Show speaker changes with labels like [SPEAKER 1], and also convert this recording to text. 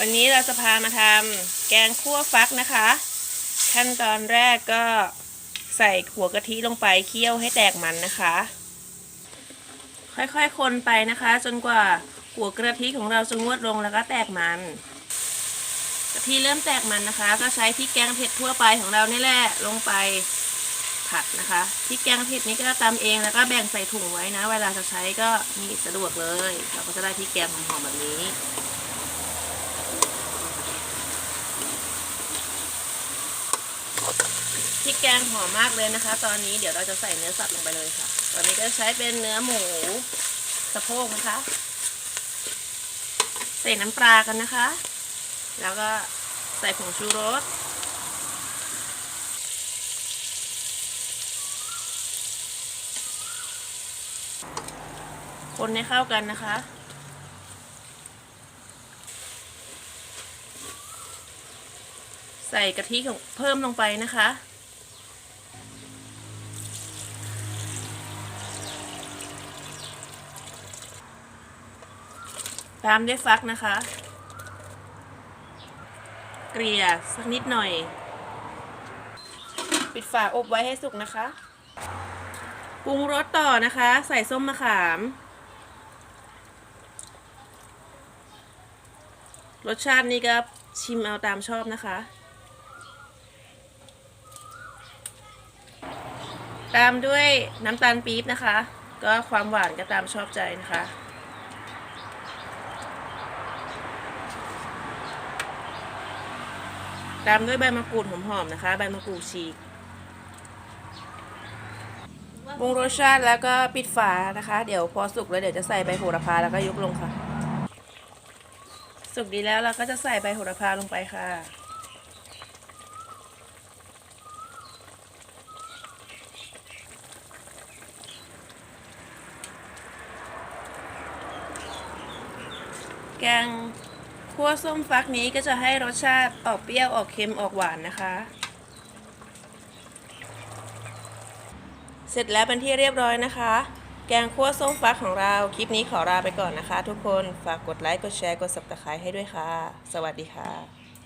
[SPEAKER 1] วันนี้เราจะพามาทำแกงคั่วฟักนะคะ ขั้นตอนแรกก็ใส่หัวกะทิลงไปเคี่ยวให้แตกมันนะคะ ค่อยๆคนไปนะคะ จนกว่าหัวกะทิของเราจะงวดลงแล้วก็แตกมันกะทิเริ่มแตกมันนะคะ ก็ใช้พริกแกงเผ็ดทั่วไปของเรานี่แหละลงไปผัดนะคะพริกแกงเผ็ดนี้ก็ตำเองแล้วก็แบ่งใส่ถุงไว้นะ เวลาจะใช้ก็มีสะดวกเลย เราก็จะได้พริกแกงหอมๆแบบนี้ พริ กแกงหอมมากเลยนะคะ ตอนนี้เดี๋ยวเราจะใส่เนื้อสัตว์ลงไปเลยค่ะ ตอนนี้ก็ใช้เป็นเนื้อหมูสะโพกนะคะ ใส่น้ำปลากันนะคะ แล้วก็ใส่ผงชูรสคนให้เข้ากันนะคะ ใส่กะทิของเพิ่มลงไปนะคะ ตามด้วยฟักนะคะ เกลี่ยสักนิดหน่อย ปิดฝาอบไว้ให้สุกนะคะ ปรุงรสต่อนะคะ ใส่ส้มมะขาม รสชาตินี่ก็ชิมเอาตามชอบนะคะ ตามด้วยน้ำตาลปี๊บนะคะ ก็ความหวานก็ตามชอบใจนะคะ ตามด้วยใบมะกรูดหอมๆนะคะ ใบมะกรูดฉีกปรุงรสชาติแล้วก็ปิดฝานะคะ เดี๋ยวพอสุกแล้วเดี๋ยวจะใส่ใบโหระพาแล้วก็ยกลงค่ะ สุกดีแล้วเราก็จะใส่ใบโหระพาลงไปค่ะ แกง คั่วส้มฟักนี้ก็จะให้รสชาติออกเปรี้ยวออกเค็มออกหวานนะคะ เสร็จแล้วเป็นที่เรียบร้อยนะคะ แกงคั่วส้มฟักของเรา คลิปนี้ขอลาไปก่อนนะคะ ทุกคน ฝากกดไลค์ กดแชร์ กด subscribe ให้ด้วยค่ะ สวัสดีค่ะ